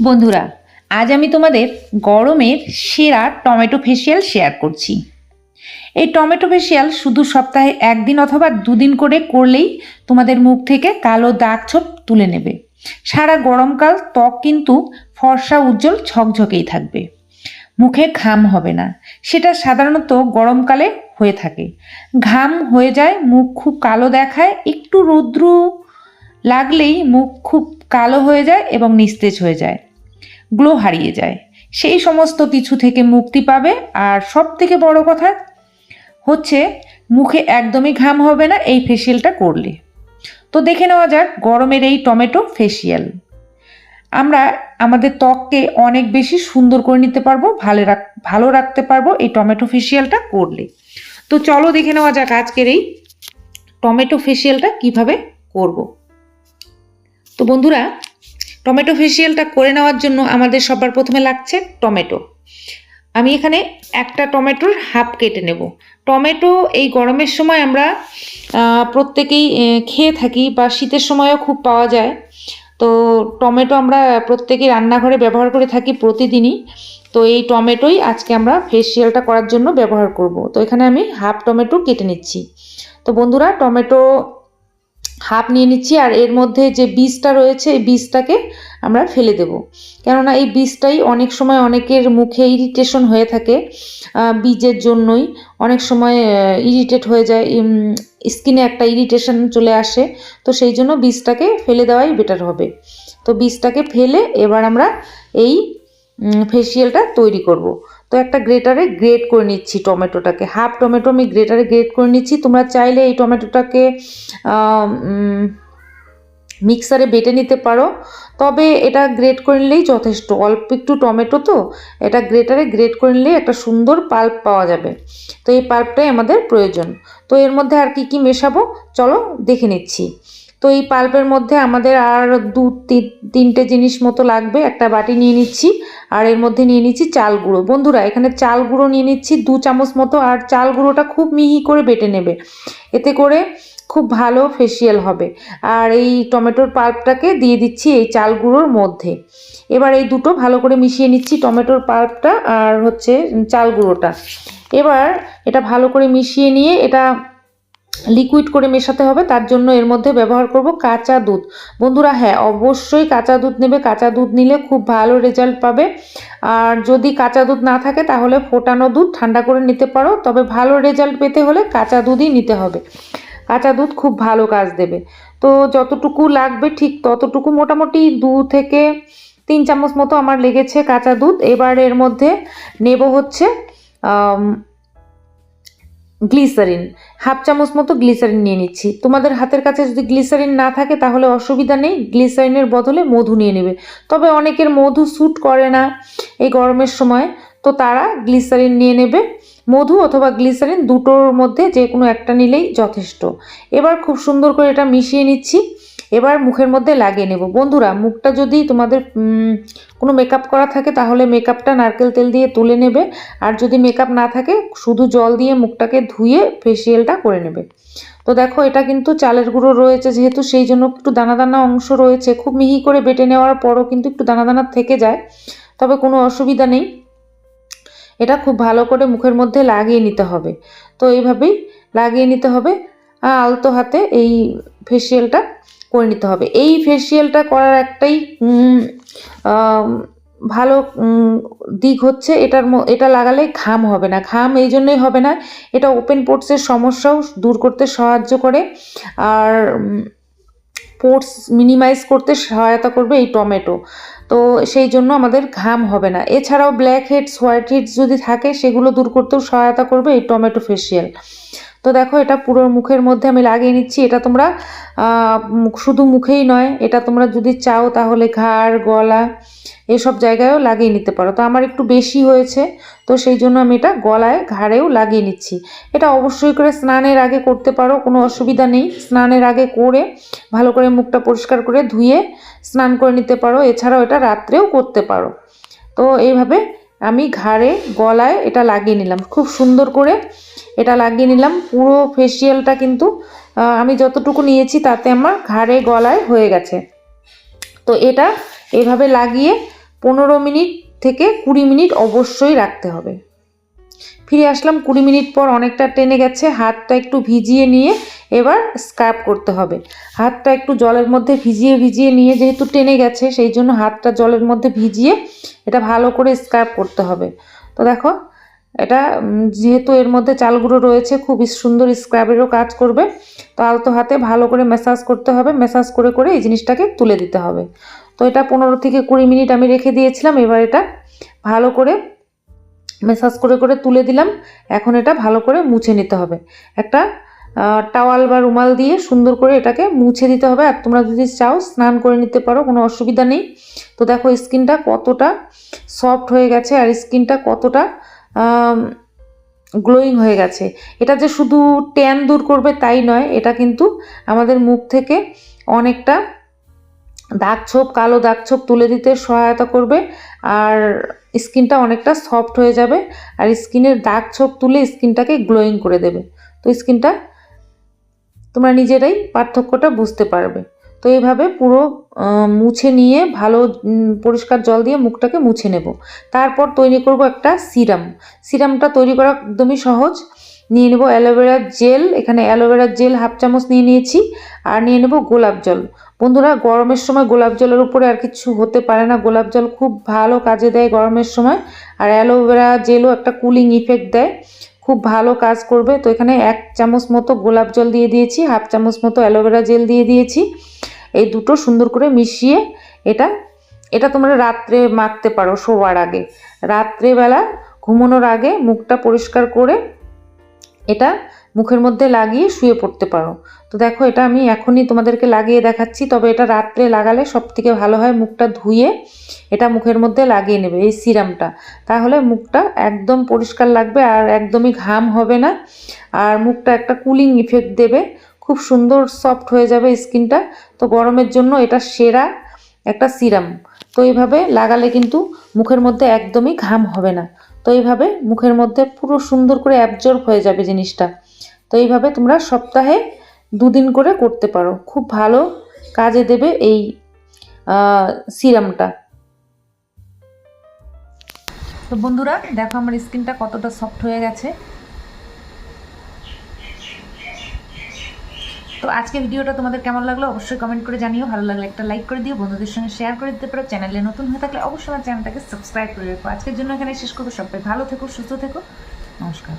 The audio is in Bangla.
বন্ধুরা, আজ আমি তোমাদের গরমের সেরা টমেটো ফেসিয়াল শেয়ার করছি। এই টমেটো ফেসিয়াল শুধু সপ্তাহে একদিন অথবা দুদিন করে করলেই তোমাদের মুখ থেকে কালো দাগ ছোপ তুলে নেবে। সারা গরমকাল ত্বক কিন্তু ফর্সা উজ্জ্বল ঝকঝকেই থাকবে। মুখে ঘাম হবে না, সেটা সাধারণত গরমকালে হয়ে থাকে। ঘাম হয়ে যায়, মুখ খুব কালো দেখায়, একটু রৌদ্র লাগলেই মুখ খুব কালো হয়ে যায় এবং নিস্তেজ হয়ে যায়। গ্লো হারিয়ে যায়। সেই সমস্ত কিছু থেকে মুক্তি পাবে। আর সব থেকে বড় কথা হচ্ছে, মুখে একদমই ঘাম হবে না, এই ফেসিয়ালটা করলে। তো দেখে নেওয়া যাক, গরমের এই টমেটো ফেসিয়াল আমরা আমাদের ত্বককে অনেক বেশি সুন্দর করে নিতে পারব, ভালো রাখ, ভালো রাখতে পারব এই টমেটো ফেসিয়ালটা করলে। তো চলো দেখে নেওয়া যাক আজকের এই টমেটো ফেসিয়ালটা কীভাবে করব। তো বন্ধুরা টমেটো ফেসিয়ালটা করে নেওয়ার জন্য আমাদের সবার প্রথমে লাগছে টমেটো। আমি এখানে একটা টমেটোর হাফ কেটে নেব। টমেটো এই গরমের সময় আমরা প্রত্যেকেই খেয়ে থাকি বা শীতের সময়ও খুব পাওয়া যায়। তো টমেটো আমরা প্রত্যেকেই রান্নাঘরে ব্যবহার করে থাকি প্রতিদিনই। তো এই টমেটোই আজকে আমরা ফেসিয়ালটা করার জন্য ব্যবহার করব। তো এখানে আমি হাফ টমেটো কেটে নিচ্ছি। তো বন্ধুরা, টমেটো হাফ নিয়ে নিচ্ছি আর এর মধ্যে যে বীজটা রয়েছে, এই বীজটাকে আমরা ফেলে দেব। কেননা এই বীজটাই অনেক সময় অনেকের মুখে ইরিটেশন হয়ে থাকে বীজের জন্যই। অনেক সময় ইরিটেট হয়ে যায় স্কিনে একটা ইরিটেশন চলে আসে, তো সেই জন্য বীজটাকে ফেলে দেওয়াই বেটার হবে। তো বীজটাকে ফেলে এবার আমরা এই ফেসিয়ালটা তৈরি করব। তো একটা গ্রেটারে গ্রেট করে নিচ্ছি টমেটোটাকে। হাফ টমেটো আমি গ্রেটারে গ্রেট করে নিচ্ছি। তোমরা চাইলে এই টমেটোটাকে মিক্সারে বেটে নিতে পারো। তবে এটা গ্রেট করে নিলেই যথেষ্ট। অল্প একটু টমেটো তো, এটা গ্রেটারে গ্রেট করে নিলেই একটা সুন্দর পাল্প পাওয়া যাবে। তো এই পাল্পটাই আমাদের প্রয়োজন। তো এর মধ্যে আর কি কি মেশাবো? চলো দেখে নিচ্ছি। তো এই পাল্পের মধ্যে আমাদের আর দু তিনটে জিনিস মতো লাগবে। একটা বাটি নিয়ে নিচ্ছি, আর এর মধ্যে নিয়ে নিচ্ছি চাল গুঁড়ো। বন্ধুরা, এখানে চাল গুঁড়ো নিয়ে নিচ্ছি দু চামচ মতো, আর চাল গুঁড়োটা খুব মিহি করে বেটে নেবে। এতে করে খুব ভালো ফেসিয়াল হবে। আর এই টমেটোর পাল্পটাকে দিয়ে দিচ্ছি এই চাল গুঁড়োর মধ্যে। এবার এই দুটো ভালো করে মিশিয়ে নিচ্ছি টমেটোর পাল্পটা, আর হচ্ছে চাল গুঁড়োটা। এবার এটা ভালো করে মিশিয়ে নিয়ে এটা লিকুইড করে মেশাতে হবে, তার জন্য এর মধ্যে ব্যবহার করব কাঁচা দুধ। বন্ধুরা হ্যাঁ অবশ্যই কাঁচা দুধ নেবে। কাঁচা দুধ নিলে খুব ভালো রেজাল্ট পাবে। আর যদি কাঁচা দুধ না থাকে, তাহলে ফোটানো দুধ ঠান্ডা করে নিতে পারো। তবে ভালো রেজাল্ট পেতে হলে কাঁচা দুধই নিতে হবে। কাঁচা দুধ খুব ভালো কাজ দেবে। তো যতটুকু লাগবে ঠিক ততটুকু। মোটামুটি দু থেকে তিন চামচ মতো আমার লেগেছে কাঁচা দুধ। এবার এর মধ্যে নেব হচ্ছে গ্লিসারিন। হাফ চামচ মতো গ্লিসারিন নিয়ে নিচ্ছি। তোমাদের হাতের কাছে যদি গ্লিসারিন না থাকে, তাহলে অসুবিধা নেই। গ্লিসারিনের বদলে মধু নিয়ে নেবে। তবে অনেকের মধু স্যুট করে না এই গরমের সময়। তো তারা গ্লিসারিন নিয়ে নেবে। মধু অথবা গ্লিসারিন দুটোর মধ্যে যে কোনো একটা নিলেই যথেষ্ট। এবার খুব সুন্দর করে এটা মিশিয়ে নিচ্ছি। এবার মুখের মধ্যে লাগিয়ে নেব। বন্ধুরা, মুখটা যদি তোমাদের কোনো মেকআপ করা থাকে তাহলে মেকআপটা নারকেল তেল দিয়ে তুলে নেবে। আর যদি মেকআপ না থাকে, শুধু জল দিয়ে মুখটাকে ধুয়ে ফেসিয়ালটা করে নেবে। তো দেখো, এটা কিন্তু চালের গুঁড়ো রয়েছে যেহেতু, সেই জন্য একটু দানা দানা অংশ রয়েছে। খুব মিহি করে বেটে নেওয়ার পরও কিন্তু একটু দানা দানা থেকে যায়, তবে কোনো অসুবিধা নেই। এটা খুব ভালো করে মুখের মধ্যে লাগিয়ে নিতে হবে। তো এইভাবেই লাগিয়ে নিতে হবে। আলতো হাতে এই ফেসিয়ালটা করে নিতে হবে। এই ফেসিয়ালটা করার একটাই ভালো দিক হচ্ছে এটার এটা লাগালে ঘাম হবে না। ঘাম এই জন্যই হবে না, এটা ওপেন পোর্টসের সমস্যাও দূর করতে সাহায্য করে। আর পোর্টস মিনিমাইজ করতে সহায়তা করবে এই টমেটো। তো সেই জন্য আমাদের ঘাম হবে না। এছাড়াও ব্ল্যাক হেডস হোয়াইট হেডস যদি থাকে, সেগুলো দূর করতেও সহায়তা করবে এই টমেটো ফেসিয়াল তো দেখো, এটা পুরো মুখের মধ্যে আমি লাগিয়ে নিচ্ছি। এটা তোমরা শুধু মুখেই নয়, এটা তোমরা যদি চাও তাহলে ঘাড়, গলা এসব জায়গায়ও লাগিয়ে নিতে পারো। তো আমার একটু বেশি হয়েছে, তো সেই জন্য আমি এটা গলায়, ঘাড়েও লাগিয়ে নিচ্ছি। এটা অবশ্যই করে স্নানের আগে করতে পারো, কোনো অসুবিধা নেই। স্নানের আগে করে, ভালো করে মুখটা পরিষ্কার করে ধুয়ে স্নান করে নিতে পারো। এছাড়াও এটা রাত্রেও করতে পারো। তো এইভাবে আমি ঘাড়ে, গলায় এটা লাগিয়ে নিলাম। খুব সুন্দর করে এটা লাগিয়ে নিলাম। পুরো ফেসিয়ালটা কিন্তু আমি যতটুকু নিয়েছি তাতে আমার ঘাড়ে, গলায় হয়ে গেছে। তো এটা এভাবে লাগিয়ে পনেরো মিনিট থেকে কুড়ি মিনিট অবশ্যই রাখতে হবে। ফিরে আসলাম কুড়ি মিনিট পর অনেকটা টেনে গেছে, হাতটা একটু ভিজিয়ে নিয়ে এবার স্ক্রাব করতে হবে। হাতটা একটু জলের মধ্যে ভিজিয়ে ভিজিয়ে নিয়ে যেহেতু টেনে গেছে, সেই জন্য হাতটা জলের মধ্যে ভিজিয়ে এটা ভালো করে স্ক্রাব করতে হবে। তো দেখো, এটা যেহেতু এর মধ্যে চালগুলো রয়েছে খুব সুন্দর স্ক্রাবেরও কাজ করবে। তো আলতো হাতে ভালো করে ম্যাসাজ করতে হবে ম্যাসাজ করে করে এই জিনিসটাকে তুলে দিতে হবে। তো এটা পনেরো থেকে কুড়ি মিনিট আমি রেখে দিয়েছিলাম, এবার এটা ভালো করে ম্যাসাজ করে করে তুলে দিলাম। এখন এটা ভালো করে মুছে নিতে হবে। একটা টাওয়াল বা রুমাল দিয়ে সুন্দর করে এটাকে মুছে দিতে হবে। আর তোমরা যদি চাও স্নান করে নিতে পারো, কোনো অসুবিধা নেই। তো দেখো স্কিনটা কতটা সফট হয়ে গেছে আর স্কিনটা কতটা গ্লোয়িং হয়ে গেছে। এটা যে শুধু ট্যান দূর করবে তাই নয়, এটা কিন্তু আমাদের মুখ থেকে অনেকটা দাগ ছোপ কালো দাগ ছোপ তুলে দিতে সহায়তা করবে আর স্কিনটা অনেকটা সফট হয়ে যাবে আর স্কিনের দাগ ছোপ তুলে স্কিনটাকে গ্লোয়িং করে দেবে। তো স্কিনটা তোমরা নিজেরাই পার্থক্যটা বুঝতে পারবে। তো এইভাবে পুরো মুছে নিয়ে ভালো পরিষ্কার জল দিয়ে মুখটাকে মুছে নেব। তারপর তৈরি করব একটা সিরাম। সিরামটা তৈরি করা একদমই সহজ। নিয়ে নেব অ্যালোভেরার জেল, এখানে অ্যালোভেরার জেল হাফ চামচ নিয়ে নিয়েছি, আর নিয়ে নেব গোলাপ জল। বন্ধুরা, গরমের সময় গোলাপ জলের উপরে আর কিছু হতে পারে না, গোলাপ জল খুব ভালো কাজে দেয় গরমের সময়, আর অ্যালোভেরা জেলও একটা কুলিং ইফেক্ট দেয়, খুব ভালো কাজ করবে। তো এখানে এক চামচ মতো গোলাপ জল দিয়ে দিয়েছি, হাফ চামচ মতো অ্যালোভেরা জেল দিয়ে দিয়েছি। এই দুটো সুন্দর করে মিশিয়ে এটা এটা তোমরা রাত্রে মাখতে পারো শোয়ার আগে। রাত্রেবেলা ঘুমানোর আগে মুখটা পরিষ্কার করে এটা মুখের মধ্যে লাগিয়ে শুয়ে পড়তে পারো। তো দেখো, এটা আমি এখনই তোমাদেরকে লাগিয়ে দেখাচ্ছি, তবে এটা রাত্রে লাগালে সব থেকে ভালো হয় মুখটা ধুয়ে এটা মুখের মধ্যে লাগিয়ে নেবে, এই সিরামটা। তাহলে মুখটা একদম পরিষ্কার লাগবে আর একদমই ঘাম হবে না, আর মুখটা একটা কুলিং ইফেক্ট দেবে, খুব সুন্দর সফট হয়ে যাবে স্কিনটা। তো গরমের জন্য এটা সেরা একটা সিরাম। তো এইভাবে লাগালে কিন্তু মুখের মধ্যে একদমই ঘাম হবে না। তো এইভাবে মুখের মধ্যে পুরো সুন্দর করে অ্যাবজর্ব হয়ে যাবে জিনিসটা। তো এইভাবে তোমরা সপ্তাহে দুদিন করে করতে পারো। খুব ভালো কাজে দেবে এই সিরামটা তো বন্ধুরা, দেখো আমার স্কিনটা কতটা সফট হয়ে গেছে। আজকে ভিডিওটা তোমাদের কেমন লাগল অবশ্যই কমেন্ট করে জানিও। ভালো লাগলে একটা লাইক করে দিও, বন্ধুদের সঙ্গে শেয়ার করে দিতে পারো। চ্যানেলে নতুন হয়ে থাকলে অবশ্যই আমার চ্যানেলটাকে সাবস্ক্রাইব করে রাখো। আজকের জন্য এখানে শেষ করব। সবাই ভালো থেকো, সুস্থ থেকো। নমস্কার।